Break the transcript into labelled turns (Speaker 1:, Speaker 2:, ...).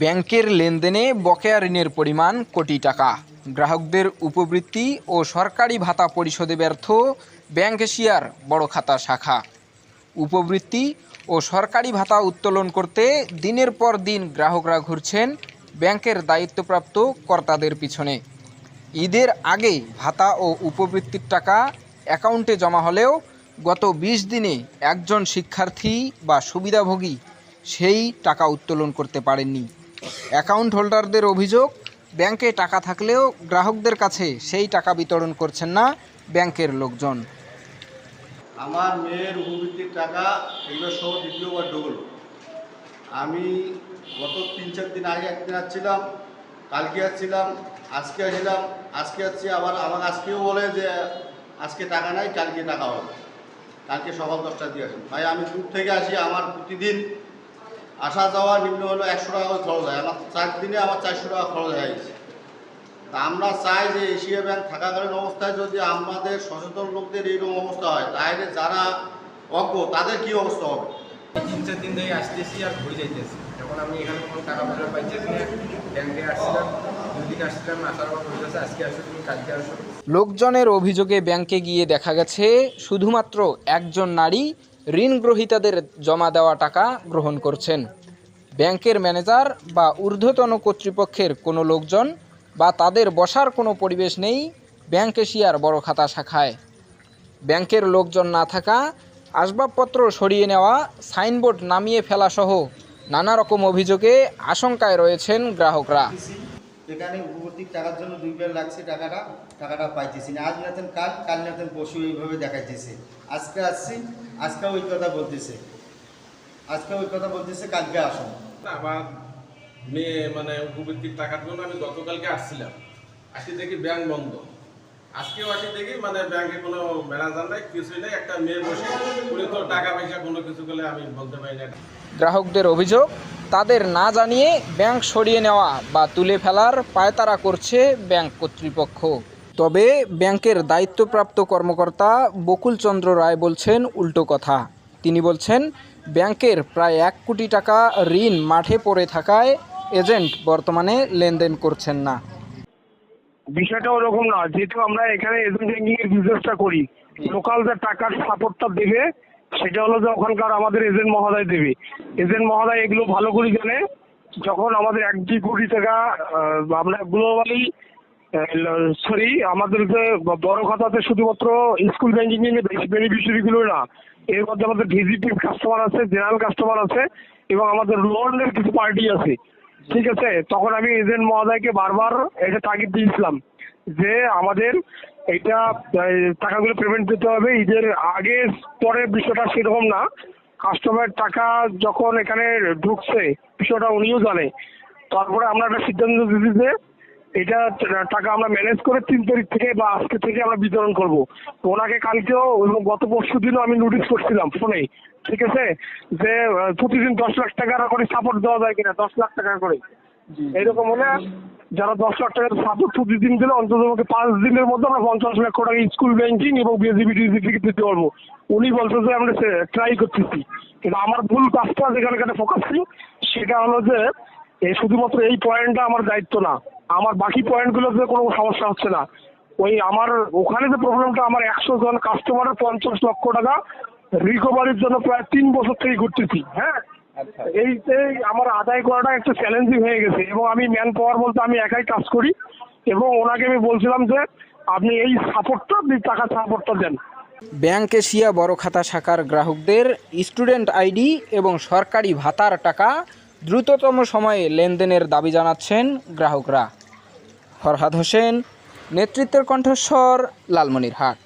Speaker 1: ব্যাংকের লেনদেনে বকেয়া ঋণের পরিমাণ কোটি টাকা। গ্রাহকদের উপবৃত্তি ও সরকারি ভাতা পরিশোধে ব্যর্থ ব্যাংক এশিয়ার বড় খাতা শাখা। উপবৃত্তি ও সরকারি ভাতা উত্তোলন করতে দিনের পর দিন গ্রাহকরা ঘুরছেন ব্যাংকের দায়িত্বপ্রাপ্ত কর্তাদের পিছনে। ঈদের আগে ভাতা ও উপবৃত্তির টাকা অ্যাকাউন্টে জমা হলেও গত বিশ দিনে একজন শিক্ষার্থী বা সুবিধাভোগী সেই টাকা উত্তোলন করতে পারেননি। অ্যাকাউন্ট হোল্ডারদের অভিযোগ, ব্যাংকে টাকা থাকলেও গ্রাহকদের কাছে সেই টাকা বিতরণ করছেন না ব্যাংকের লোকজন।
Speaker 2: আমার মেয়ের উপবৃত্তির টাকা এগুলো সহ দ্বিতীয়বার ডুবল আমি গত তিন চার দিন আগে একদিন আসছিলাম, কালকে আসছিলাম, আজকে আসছিলাম, আজকে আসছি, আবার আমার আজকেও বলে যে আজকে টাকা নাই, কালকে টাকা হবে। কালকে সকাল দশটা দিয়ে আসুন। ভাই, আমি দূর থেকে আসি, আমার প্রতিদিন আসা যাওয়া নিম্ন হলো একশো টাকা করে খরচ হয়। আমার চার দিনে আমার চারশো টাকা খরচ হয়ে গেছে। তা আমরা চাই যে এশিয়া ব্যাংক থাকাকালীন অবস্থায় যদি আমাদের সচেতন লোকদের এইরকম অবস্থা হয় তাহলে যারা অজ্ঞ তাদের কি অবস্থা হবে?
Speaker 3: তিন চার দিন ধরে আসতেছি আর ঘুরে যাইতেছি। এখন আমি এখানে কোনো টাকা পয়সা পাইতেছি না ব্যাংকে আসছিলাম দুই আসছিলাম আসার পর বলতেছে আজকে আসো তুমি কালকে আসো।
Speaker 1: লোকজনের অভিযোগে ব্যাংকে গিয়ে দেখা গেছে শুধুমাত্র একজন নারী ঋণ গ্রহীতাদের জমা দেওয়া টাকা গ্রহণ করছেন। ব্যাংকের ম্যানেজার বা ঊর্ধ্বতন কর্তৃপক্ষের কোনো লোকজন বা তাদের বসার কোনো পরিবেশ নেই ব্যাংক এশিয়ার বড় খাতা শাখায়। ব্যাংকের লোকজন না থাকা, আসবাবপত্র সরিয়ে নেওয়া, সাইনবোর্ড নামিয়ে ফেলা সহ নানা রকম অভিযোগে আশঙ্কায় রয়েছেন গ্রাহকরা।
Speaker 2: এখানে টাকার জন্য দুইবার লাগছে টাকাটা টাকাটা পাইতেছি না। আজ কাল কাল পশু এইভাবে দেখাইতেছে। আজকে আসছি, আজকে ওই কথা বলতেছে। আজকে ওই কথা বলতেছে কালকে আসুন
Speaker 4: আমার মেয়ে মানে উপবৃত্তির টাকার জন্য আমি গতকালকে আসছিলাম। আসি দেখি ব্যাংক বন্ধ। আজকেও আসি দেখি মানে ব্যাংকে কোনো ম্যানেজার নাই কিছুই নেই একটা মেয়ে বসে উনি তো টাকা পয়সা কোনো কিছু করলে আমি বলতে পারি না।
Speaker 1: গ্রাহকদের অভিযোগ তাদের না জানিয়ে ব্যাংক সরিয়ে নেওয়া বা তুলে ফেলার পায়তারা করছে ব্যাংক কর্তৃপক্ষ। তবে ব্যাংকের দায়িত্বপ্রাপ্ত কর্মকর্তা বকুলচন্দ্র রায় বলছেন উল্টো কথা। তিনি বলছেন ব্যাংকের প্রায় এক কোটি টাকা ঋণ মাঠে পড়ে থাকায় এজেন্ট বর্তমানে লেনদেন করছেন না।
Speaker 5: বিষয়টা ওরকম না, যেহেতু আমরা এখানে এজেন্ট ব্যাংকিং এর বিজনেসটা করি লোকাল যে টাকার সাপোর্টটা দেবে, সেটা হলো যে ওখানকার আমাদের এজেন্ট মহোদয় দেবে। এজেন্ট মহোদয় এগুলো ভালো করে জানে, যখন আমাদের এক দুই কোটি টাকা আমরা গ্লোবালি সরি, আমাদের যে বড় খাতাতে শুধুমাত্র স্কুল ব্যাংকিং এর বেনিফিশিয়ারি গুলো না। এর মধ্যে আমাদের ভিজিটিভ কাস্টমার আছে জেনারেল কাস্টমার আছে, এবং আমাদের লোনের কিছু পার্টি আছে। ঠিক আছে? তখন আমি এজেন্ট মহোদয়কে বারবার এটা তাগিদ দিয়েছিলাম যে আমাদের এটা টাকাগুলো পেমেন্ট দিতে হবে। ঈদের আগে পরে বিষয়টা সেরকম না। কাস্টমার টাকা যখন এখানে ঢুকছে, বিষয়টা উনিও জানে। তারপরে আমরা একটা সিদ্ধান্ত দিয়েছি যে এটা টাকা আমরা ম্যানেজ করে তিন তারিখ থেকে বা আজকে থেকে আমরা বিতরণ করব। ওনাকে কালকেও এবং গত পরশু দিনও আমি নোটিশ করছিলাম ফোনে ঠিক আছে? যে প্রতিদিন দশ লাখ টাকা করে সাপোর্ট দেওয়া যায় কিনা? দশ লাখ টাকা করে। এরকম হলে যারা দশ লাখ টাকার সাপোর্ট প্রতিদিন দিলে অন্তত পাঁচ দিনের মধ্যে আমরা পঞ্চাশ লক্ষ টাকা স্কুল ব্যাংকিং এবং বিএসবি ডিজিপি দিতে পারব। উনি বলছে যে আমরা ট্রাই করতেছি। কিন্তু আমার ভুল কাজটা যেখানে ফোকাস ছিল সেটা হলো যে এই শুধুমাত্র এই পয়েন্টটা আমার দায়িত্ব না। আমার বাকি পয়েন্টগুলোতে কোনো সমস্যা হচ্ছে না। ওই আমার ওখানে যে প্রবলেমটা আমার একশো জন কাস্টমারের পঞ্চাশ লক্ষ টাকা রিকভারির জন্য প্রায় তিন বছর থেকে ঘুরতেছি হ্যাঁ? এইতে আমার আদায় করাটা একটু চ্যালেঞ্জিং হয়ে গেছে এবং আমি ম্যান পাওয়ার বলতে আমি একাই কাজ করি এবং ওনাকে আমি বলছিলাম যে আপনি এই সাপোর্টটা আপনি টাকা সাপোর্টটা দেন।
Speaker 1: ব্যাংক এশিয়া বড় খাতা শাখার গ্রাহকদের স্টুডেন্ট আইডি এবং সরকারি ভাতার টাকা দ্রুততম সময়ে লেনদেনের দাবি জানাচ্ছেন গ্রাহকরা। ফরহাদ হোসেন নেতৃত্বের কণ্ঠস্বর লালমনিরহাট।